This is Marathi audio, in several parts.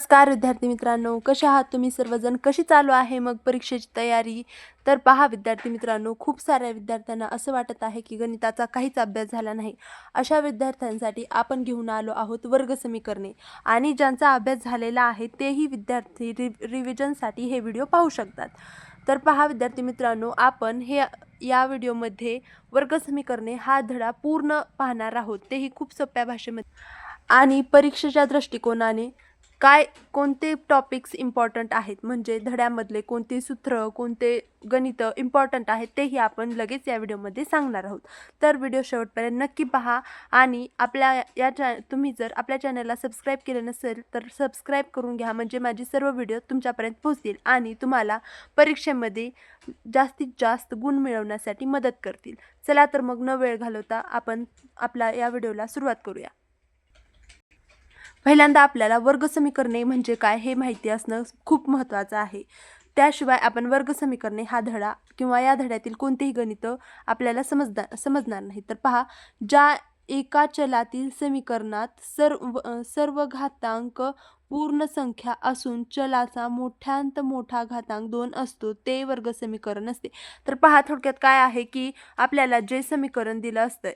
नमस्कार विद्यार्थी मित्रांनो. कसे आहात तुम्ही सर्वजण? कशी चालू आहे मग परीक्षेची तयारी? तर पहा विद्यार्थी मित्रांनो खूप साऱ्या विद्यार्थ्यांना असं वाटत आहे की गणिताचा काहीच अभ्यास झाला नाही. अशा विद्यार्थ्यांसाठी आपण घेऊन आलो आहोत वर्ग समीकरणे. आणि ज्यांचा अभ्यास झालेला आहे तेही विद्यार्थी रि रिव्हिजनसाठी हे व्हिडिओ पाहू शकतात. तर पहा विद्यार्थी मित्रांनो आपण हे या व्हिडिओमध्ये वर्ग समीकरणे हा धडा पूर्ण पाहणार आहोत. तेही खूप सोप्या भाषेमध्ये. आणि परीक्षेच्या दृष्टिकोनाने काय कोणते टॉपिक्स इम्पॉर्टंट आहेत? म्हणजे धड्यामधले कोणते सूत्र कोणते गणित इम्पॉर्टंट आहेत तेही आपण लगेच या व्हिडिओमध्ये सांगणार आहोत. तर व्हिडिओ शेवटपर्यंत नक्की पहा आणि आपल्या या चॅ तुम्ही जर आपल्या चॅनलला सबस्क्राईब केलं नसेल तर सबस्क्राईब करून घ्या. म्हणजे माझे सर्व व्हिडिओ तुमच्यापर्यंत पोहोचतील आणि तुम्हाला परीक्षेमध्ये जास्तीत जास्त गुण मिळवण्यासाठी मदत करतील. चला तर मग न वेळ घालवता आपण आपला या व्हिडिओला सुरुवात करूया. पहिल्यांदा आपल्याला वर्ग समीकरणे म्हणजे काय हे माहिती असणं खूप महत्त्वाचं आहे. त्याशिवाय आपण वर्ग समीकरणे हा धडा किंवा या धड्यातील कोणतेही गणित आपल्याला समजदा समजणार नाही. तर पहा ज्या एका चलातील समीकरणात सर्व सर्व घातांक पूर्ण संख्या असून चलाचा मोठ्यांत मोठा घातांक दोन असतो ते वर्ग समीकरण असते. तर पहा थोडक्यात काय आहे की आपल्याला जे समीकरण दिलं असतं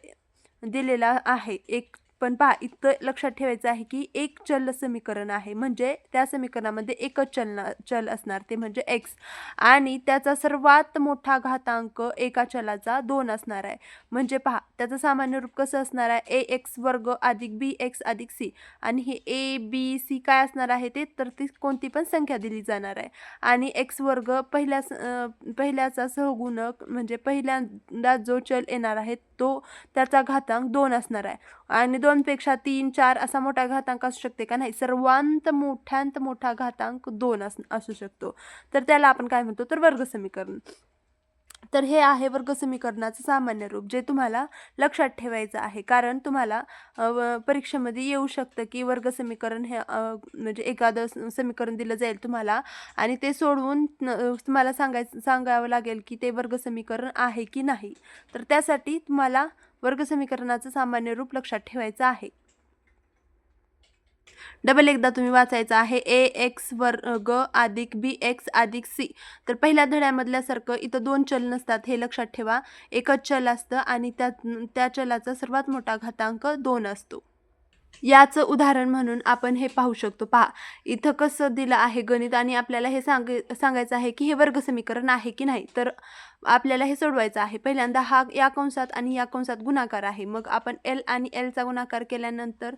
दिलेलं आहे एक पण पहा इतकं लक्षात ठेवायचं आहे की एक चल समीकरण आहे. म्हणजे त्या समीकरणामध्ये एकच चल चल असणार ते म्हणजे एक्स आणि त्याचा सर्वात मोठा घातांक एका चलाचा दोन असणार आहे. म्हणजे पहा त्याचं सामान्य रूप कसं असणार आहे? ए एक्स वर्ग अधिक बी एक्स अधिक सी आणि हे ए बी सी काय असणार आहे ते? तर ती कोणती पण संख्या दिली जाणार आहे. आणि एक्स वर्ग पहिल्या पहिल्याचा सहगुणक म्हणजे पहिल्यांदा जो चल येणार आहे तो त्याचा घातांक दोन असणार आहे. आणि दोनपेक्षा तीन चार असा मोठा घातांक असू शकते का? नाही. सर्वांत मोठ्यांत मोठा घातांक दोन असू शकतो. तर त्याला आपण काय म्हणतो? तर वर्ग समीकरण तर हे आहे वर्ग समीकरणाचं सामान्य रूप जे तुम्हाला लक्षात ठेवायचं आहे. कारण तुम्हाला परीक्षेमध्ये येऊ शकतं की वर्ग समीकरण हे म्हणजे एखादं समीकरण दिलं जाईल तुम्हाला आणि ते सोडवून तुम्हाला सांगायचं सांगावं लागेल की ते वर्ग समीकरण आहे की नाही. तर त्यासाठी तुम्हाला वर्ग समीकरणाचं सामान्य रूप लक्षात ठेवायचं आहे. डबल एकदा तुम्ही वाचायचं आहे. ए एक्स वर्ग अधिक बी एक्स अधिक सी तर पहिल्या धड्यामधल्यासारखं इथं दोन चल नसतात हे लक्षात ठेवा. एकच चल असतं आणि त्या त्या चलाचा सर्वात मोठा घातांक दोन असतो. याचं उदाहरण म्हणून आपण हे पाहू शकतो. पहा इथं कसं दिलं आहे गणित आणि आपल्याला हे सांग सांगायचं आहे की हे वर्ग समीकरण आहे की नाही? तर आपल्याला हे सोडवायचं आहे. पहिल्यांदा हा या कंसात आणि या कंसात गुणाकार आहे. मग आपण एल आणि एलचा गुणाकार केल्यानंतर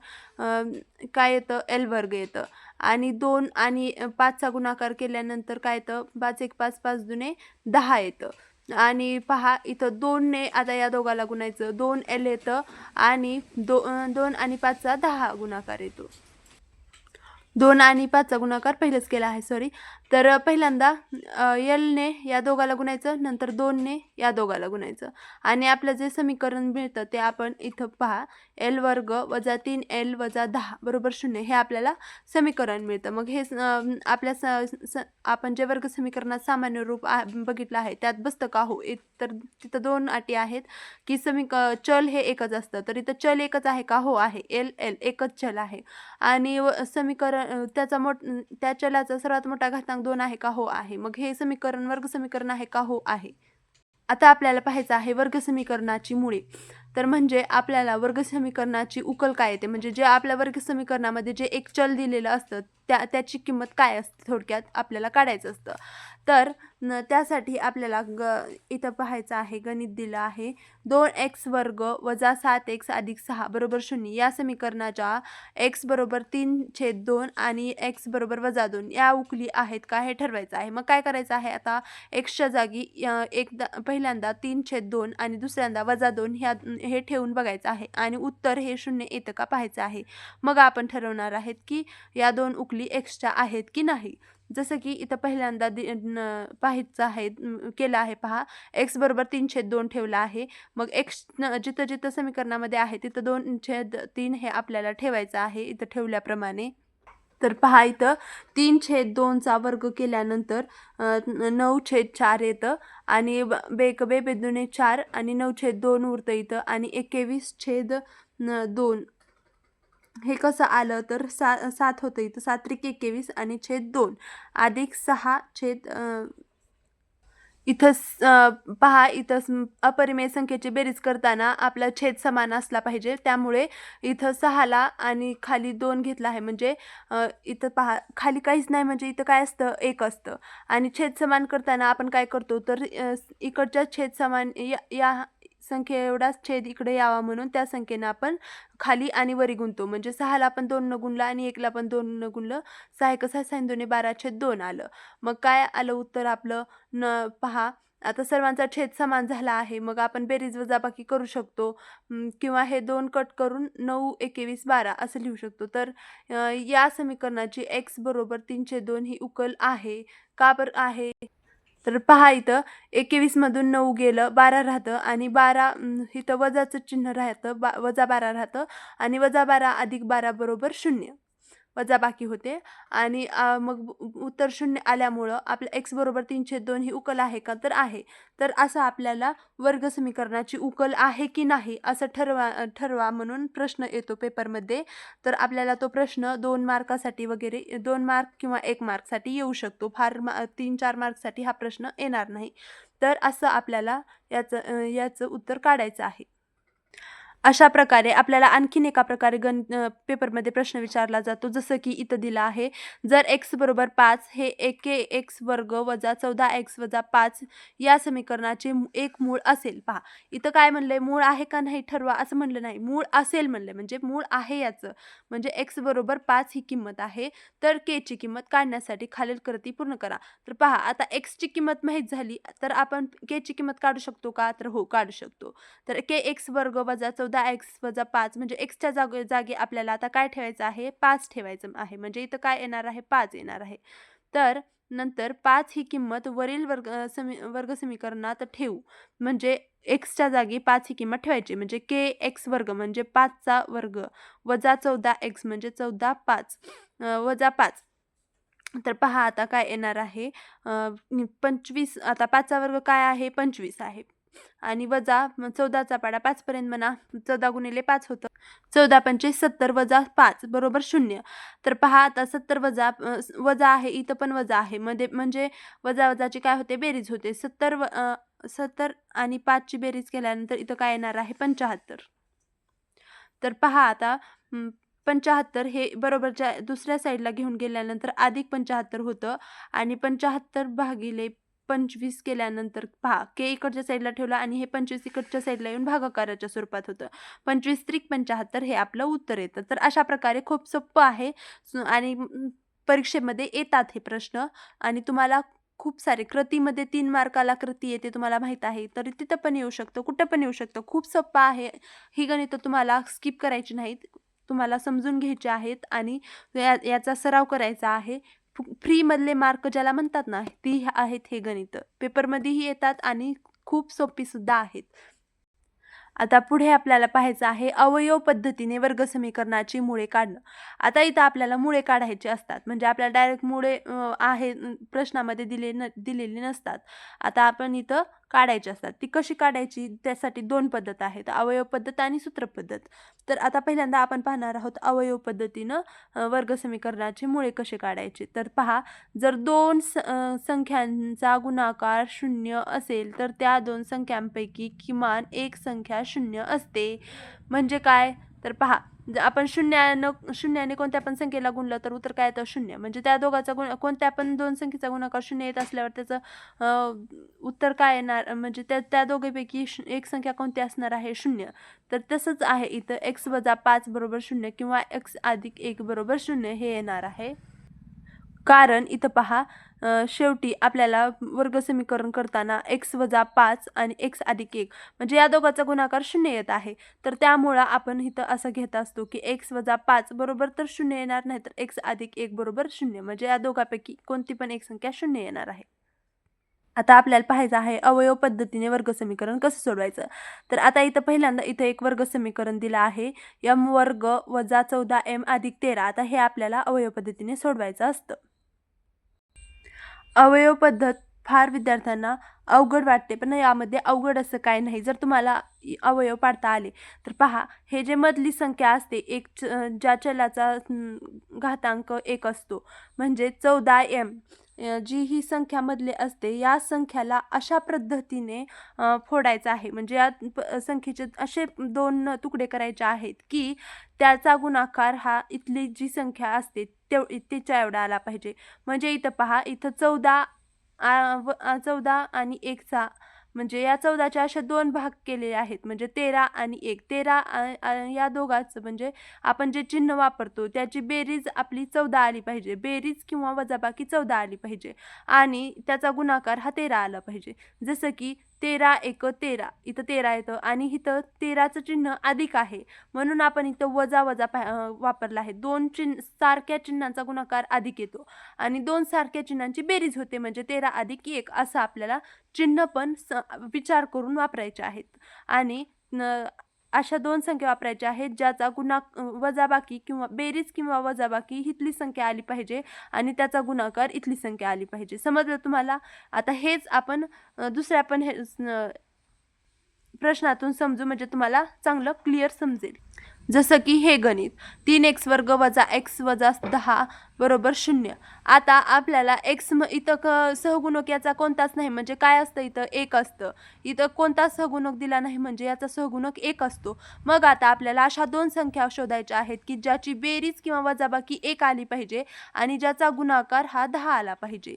काय येतं? एल वर्ग येतं. आणि दोन आणि पाचचा गुणाकार केल्यानंतर काय येतं? पाच एक पाच पाच दुने दहा येतं. आणि पहा इथं दोनने आता या दोघाला गुणायचं. दोन एल येतं आणि दो दोन आणि पाचचा दहा गुणाकार येतो. दोन आणि पाचचा गुणाकार पहिलेच केला आहे सॉरी तर पहिल्यांदा यलने या दोघाला गुणायचं नंतर दोनने या दोघाला गुणायचं. आणि आपलं जे समीकरण मिळतं ते आपण इथं पहा. एल वर्ग वजा तीन एल वजा दहा बरोबर शून्य हे आपल्याला समीकरण मिळतं. मग हे आपल्या स आपण जे वर्ग समीकरणात सामान्य रूप बघितलं आहे त्यात बसतं का? हो तर तिथं दोन अटी आहेत की समीक चल हे एकच असतं. तर इथं चल एकच आहे का? हो आहे. एल एल एकच चल आहे. आणि समीकरण त्याचा मोठ त्या चलाचा सर्वात मोठा घातांक दोन आहे का हो आहे. मग हे समीकरण वर्ग समीकरण आहे का हो आहे. आता आपल्याला पाहायचं आहे वर्ग समीकरणाची मुळे. तर म्हणजे आपल्याला वर्गसमीकरणाची उकल काय येते? म्हणजे जे आपल्या वर्गसमीकरणामध्ये जे एक चल दिलेलं असतं त्या त्याची किंमत काय असते थोडक्यात आपल्याला काढायचं असतं. तर न त्यासाठी आपल्याला ग इथं पाहायचं आहे गणित दिलं आहे. दोन एक्स वर्ग वजा सात एक्स अधिक सहा बरोबर शून्य. या समीकरणाच्या एक्स बरोबर तीन छेद दोन आणि एक्स बरोबर वजा दोन या उकली आहेत का? हे ठरवायचं आहे. मग काय करायचं आहे? आता एक्सच्या जागी एकदा पहिल्यांदा तीन छेद दोन आणि दुसऱ्यांदा वजा दोन ह्या हे ठेवून बघायचं आहे आणि उत्तर हे शून्य येतं का पाहायचं आहे. मग आपण ठरवणार आहेत की या दोन उकली एक्स्ट्रा आहेत की नाही. जसं की इथं पहिल्यांदा दि पाहायचं आहे केलं आहे पहा. एक्स बरोबर तीन छेद दोन ठेवला आहे. मग एक्स जिथं जिथं समीकरणामध्ये आहे तिथं दोन छेद तीन हे आपल्याला ठेवायचं आहे इथं ठेवल्याप्रमाणे. तर पहा इथं तीन छेद दोनचा वर्ग केल्यानंतर नऊ छेद चार येतं. आणि बेकबे बे बेदुने चार आणि नऊ छेद दोन उरतं इथं आणि एकवीस छेद दोन. हे कसं आलं तर सा सात होतं इथं. सात्रिक एकवीस आणि छेद दोन. अधिक सहा छेद इथं स- पहा इथं अपरिमेय संख्येची बेरीज करताना आपला छेद समान असला पाहिजे. त्यामुळे इथं सहाला आणि खाली दोन घेतला आहे. म्हणजे इथं पहा खाली काहीच नाही म्हणजे इथं काय असतं? एक असतं. आणि छेद समान करताना आपण काय करतो? तर इकडच्या छेद समान या या संख्ये एवढाच छेद इकडे यावा म्हणून त्या संख्येनं आपण खाली आणि वरी गुणतो म्हणजे सहाला आपण दोन न गुणलं आणि एकला पण दोन न गुणलं. सहा एक सहा साईन दोन्ही बारा छेद दोन आलं. मग काय आलं उत्तर आपलं? न पहा. आता सर्वांचा छेद समान झाला आहे. मग आपण बेरीज वजाबाकी करू शकतो. किंवा हे दोन कट करून नऊ एकवीस बारा असं लिहू शकतो. तर या समीकरणाची एक्स बरोबर तीनशे दोन ही उकल आहे. का बरं आहे? तर पहा इथं एकवीसमधून नऊ गेलं बारा राहतं आणि बारा इथं वजाचं चिन्ह राहतं बा वजा बारा राहतं आणि वजा बारा अधिक बारा बरोबर शून्य. वजाबाकी होते. आणि मग उत्तर शून्य आल्यामुळं आपल्या एक्स बरोबर तीनशे दोन ही उकल आहे का? तर आहे. तर असं आपल्याला वर्ग समीकरणाची उकल आहे की नाही असं ठरवा ठरवा म्हणून प्रश्न येतो पेपरमध्ये. तर आपल्याला तो प्रश्न दोन मार्कासाठी वगैरे दोन मार्क किंवा एक मार्कसाठी येऊ शकतो. फार मा तीन चार मार्कसाठी हा प्रश्न येणार नाही. तर असं आपल्याला याचं याचं उत्तर काढायचं आहे. अशा प्रकारे आपल्याला आणखीन एका प्रकारे गण पेपरमध्ये प्रश्न विचारला जातो. जसं की इथं दिलं आहे जर एक्स बरोबर पाच हे एके एक्स वर्ग वजा चौदा एक्स वजा पाच या समीकरणाचे एक मूळ असेल. पहा इथं काय म्हणलंय? मूळ आहे का नाही ठरवा असं म्हणलं नाही. मूळ असेल म्हणलंय. म्हणजे मूळ आहे याचं. म्हणजे एक्स बरोबर पाच ही किंमत आहे. तर के ची किंमत काढण्यासाठी खालील कृती पूर्ण करा. तर पहा आता एक्सची किंमत माहीत झाली तर आपण के ची किंमत काढू शकतो का? तर हो काढू शकतो. तर के एक्स वर्ग वजा चौदा एक्स वजा पाच म्हणजे एक्सच्या जागे जागी आपल्याला आता काय ठेवायचं आहे? पाच ठेवायचं आहे. म्हणजे इथं काय येणार आहे? पाच येणार आहे. तर नंतर पाच ही किंमत वरील वर्ग समी वर्ग समीकरणात ठेवू. म्हणजे एक्सच्या जागी पाच ही किंमत ठेवायची. म्हणजे के एक्स वर्ग म्हणजे पाचचा वर्ग. वजा चौदा एक्स म्हणजे चौदा पाच. वजा पाच. तर पहा आता काय येणार आहे. पंचवीस आता पाचचा वर्ग काय आहे? पंचवीस आहे. आणि वजा चौदाचा पाडा पाचपर्यंत म्हणा. चौदा गुणिले पाच होतं. चौदा पंचे सत्तर वजा पाच बरोबर शून्य. तर पहा आता सत्तर वजा वजा आहे इथं पण वजा आहे. मध्ये म्हणजे वजा वजाची काय होते? बेरीज होते. सत्तर व सत्तर आणि पाचची बेरीज केल्यानंतर इथं काय येणार आहे? पंचाहत्तर. तर पहा आता पंचाहत्तर हे बरोबरच्या दुसऱ्या साईडला घेऊन गेल्यानंतर अधिक पंचाहत्तर होतं. आणि पंचाहत्तर भागिले पंचवीस केल्यानंतर पहा के इकडच्या साईडला ठेवला आणि हे पंचवीस इकडच्या साईडला येऊन भागाकाराच्या स्वरूपात होतं. पंचवीस त्रिक पंचाहत्तर हे आपलं उत्तर येतं. तर अशा प्रकारे खूप सोपं आहे. सु- आणि परीक्षेमध्ये येतात हे प्रश्न. आणि तुम्हाला खूप सारे कृतीमध्ये तीन मार्काला कृती येते तुम्हाला माहीत आहे. तरी तिथं पण येऊ शकतं कुठं पण येऊ शकतं. खूप सोपं आहे. ही गणितं तुम्हाला स्किप करायची नाहीत. तुम्हाला समजून घ्यायचे आहेत आणि या याचा सराव करायचा आहे. फ्रीमधले मार्क ज्याला म्हणतात ना ती आहेत हे गणितं. पेपरमध्येही येतात आणि खूप सोपी सुद्धा आहेत. आता पुढे आपल्याला पाहायचं आहे अवयव पद्धतीने वर्ग समीकरणाची मुळे काढणं. आता इथं आपल्याला मुळे काढायचे असतात. म्हणजे आपल्याला डायरेक्ट मुळे आहे प्रश्नामध्ये दिले न दिलेली नसतात. आता आपण इथं काढायची असतात. ती कशी काढायची? त्यासाठी दोन पद्धत आहेत. अवयव पद्धत आणि सूत्र पद्धत. तर आता पहिल्यांदा आपण पाहणार आहोत अवयव पद्धतीनं वर्गसमीकरणाचे वर्ग मुळे कसे काढायचे. तर पहा जर दोन स संख्यांचा गुणाकार शून्य असेल तर त्या दोन संख्यांपैकी किमान एक संख्या शून्य असते. म्हणजे काय? तर पहा आपण शून्यानं शून्याने कोणत्या पण संख्येला गुणलं तर उत्तर काय येतं? शून्य. म्हणजे त्या दोघाचा गुण कोणत्या पण दोन संख्येचा गुणाकार शून्य येत असल्यावर त्याचं उत्तर काय येणार? म्हणजे त्या त्या दोघेपैकी एक संख्या कोणती असणार आहे? शून्य. तर तसंच आहे इथं. एक्स वजा पाच बरोबर शून्य किंवा एक्स अधिक एक बरोबर शून्य हे येणार आहे. कारण इथं पहा शेवटी आपल्याला वर्ग समीकरण करताना एक्स वजा पाच आणि एक्स अधिक एक म्हणजे या दोघाचा गुणाकार शून्य येत आहे. तर त्यामुळं आपण इथं असं घेत असतो की एक्स वजा पाच बरोबर तर शून्य येणार नाही तर एक्स अधिक एक बरोबर शून्य म्हणजे या दोघापैकी कोणती पण एक संख्या शून्य येणार आहे. आता आपल्याला पाहायचं आहे अवयव पद्धतीने वर्ग समीकरण कसं सोडवायचं? तर आता इथं पहिल्यांदा इथं एक वर्ग समीकरण दिलं आहे. यम वर्ग वजा चौदा एम अधिक तेरा. आता हे आपल्याला अवयव पद्धतीने सोडवायचं असतं. अवयव पद्धत फार विद्यार्थ्यांना अवघड वाटते. पण यामध्ये अवघड असं काय नाही. जर तुम्हाला अवयव पाडता आले तर पहा हे जे मधली संख्या असते एक च ज्या चलाचा घातांक एक असतो. म्हणजे चौदा एम जी ही संख्यामधले असते या संख्याला अशा पद्धतीने फोडायचं आहे. म्हणजे या प- संख्येचे असे दोन तुकडे करायचे आहेत की त्याचा गुणाकार हा इथली जी संख्या असते तेव तिच्या एवढा आला पाहिजे. म्हणजे इथं पहा इथं चौदा व- चौदा आणि एकचा म्हणजे या चौदाच्या असे दोन भाग केलेले आहेत. म्हणजे तेरा आणि एक. तेरा या दोघांचं म्हणजे आपण जे चिन्ह वापरतो त्याची बेरीज आपली चौदा आली पाहिजे. बेरीज किंवा वजाबाकी चौदा आली पाहिजे. आणि त्याचा गुणाकार हा तेरा आला पाहिजे. जसं की तेरा एक तेरा. इथं तेरा येतं आणि इथं तेराचं चिन्ह अधिक आहे. म्हणून आपण इथं वजा वजा पा वापरला आहे. दोन चिन्ह सारख्या चिन्हांचा गुणाकार अधिक येतो. आणि दोन सारख्या चिन्हांची बेरीज होते. म्हणजे तेरा अधिक एक असं आपल्याला चिन्ह पण स विचार करून वापरायचे आहेत. आणि न अशा दोन संख्या वापरायच्या आहेत ज्याचा गुणा वजाबाकी किंवा बेरीज किंवा वजाबाकी इथली संख्या आली पाहिजे आणि त्याचा गुणाकार इथली संख्या आली पाहिजे. समजलं तुम्हाला? आता हेच आपण दुसऱ्या पण हे प्रश्नातून समजू म्हणजे तुम्हाला चांगलं क्लिअर समजेल. जसं की हे गणित. तीन एक्स वर्ग वजा एक्स वजा दहा बरोबर शून्य. आता आपल्याला एक्स म इथं क सहगुणक याचा कोणताच नाही म्हणजे काय असतं इथं? एक असतं. इथं कोणताच सहगुणक दिला नाही म्हणजे याचा सहगुणक एक असतो. मग आता आपल्याला अशा दोन संख्या शोधायच्या आहेत की ज्याची बेरीज किंवा वजाबाकी एक आली पाहिजे आणि ज्याचा गुणाकार हा दहा आला पाहिजे.